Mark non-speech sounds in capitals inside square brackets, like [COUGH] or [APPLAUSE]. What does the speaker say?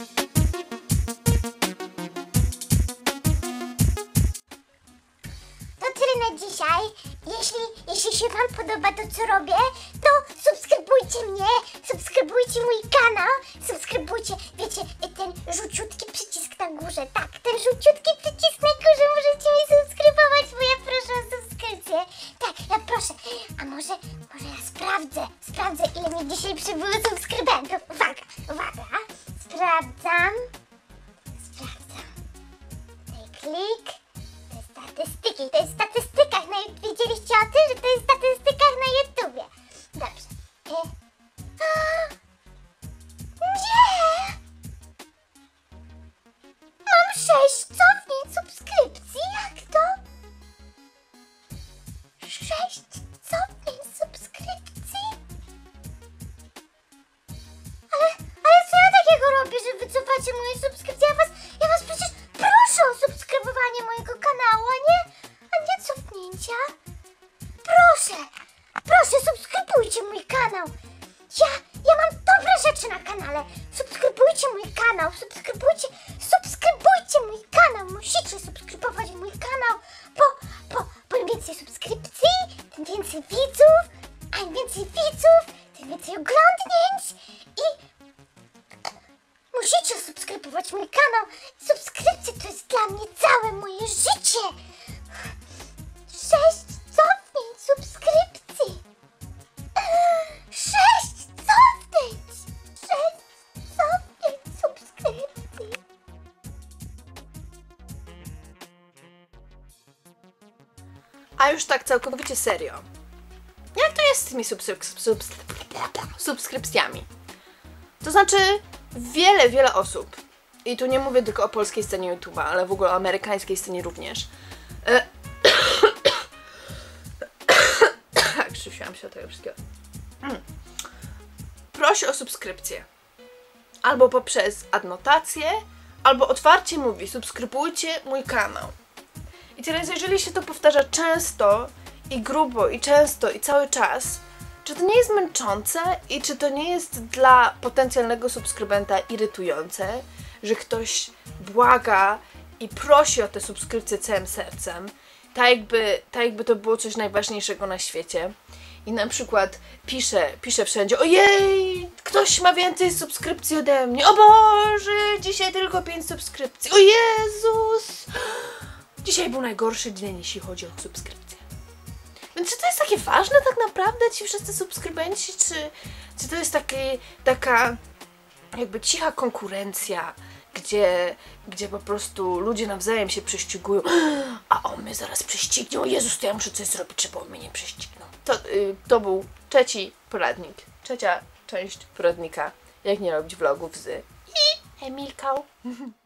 To tyle na dzisiaj. Jeśli, jeśli się Wam podoba to, co robię, to subskrybujcie mnie, subskrybujcie mój kanał, subskrybujcie, wiecie, ten żółciutki przycisk na górze, tak, ten żółciutki przycisk na górze, możecie mi subskrybować, bo ja proszę o subskrypcję. Tak, ja proszę. A może, może ja sprawdzę, sprawdzę, ile mi dzisiaj przybyło subskrybentów. Uwaga, uwaga, sprawdzam, sprawdzam. Tutaj klik. To jest statystyki, to jest w wycofacie moje subskrypcje? Ja was, ja was przecież proszę o subskrybowanie mojego kanału, a nie, a nie cofnięcia. Proszę, proszę, subskrybujcie mój kanał. Ja, ja mam dobre rzeczy na kanale. Subskrybujcie mój kanał, subskrybujcie, subskrybujcie mój kanał. Musicie subskrybować mój kanał, bo, bo, bo im więcej subskrypcji, tym więcej widzów, a im więcej widzów, tym więcej oglądnięć i Musicie subskrybować mój kanał. Subskrypcje to jest dla mnie całe moje życie. Sześć cofnięć subskrypcji. Sześć cofnięć. Sześć cofnięć subskrypcji. A już tak całkowicie serio. Jak to jest z tymi subskryp subs subskrypcjami? To znaczy, wiele, wiele osób, i tu nie mówię tylko o polskiej scenie YouTube'a, ale w ogóle o amerykańskiej scenie również. E... [COUGHS] [COUGHS] Krzysiłam się od tego wszystkiego. Mm. Prosi o subskrypcję. Albo poprzez adnotację, albo otwarcie mówi, subskrybujcie mój kanał. I teraz, jeżeli się to powtarza często i grubo, i często, i cały czas, czy to nie jest męczące i czy to nie jest dla potencjalnego subskrybenta irytujące, że ktoś błaga i prosi o te subskrypcje całym sercem, tak jakby, tak jakby to było coś najważniejszego na świecie. I na przykład pisze, pisze wszędzie, ojej, ktoś ma więcej subskrypcji ode mnie, o Boże, dzisiaj tylko 5 subskrypcji, o Jezus, Dzisiaj był najgorszy dzień, jeśli chodzi o subskrypcję. Czy to jest takie ważne tak naprawdę, ci wszyscy subskrybenci, czy, czy to jest taki, taka jakby cicha konkurencja, gdzie, gdzie po prostu ludzie nawzajem się prześcigują, a on mnie zaraz prześcignie, o Jezus, to ja muszę coś zrobić, żeby on mnie nie prześcignął. To, y, to był trzeci poradnik, trzecia część poradnika, jak nie robić vlogów z i Emilką. [LAUGHS]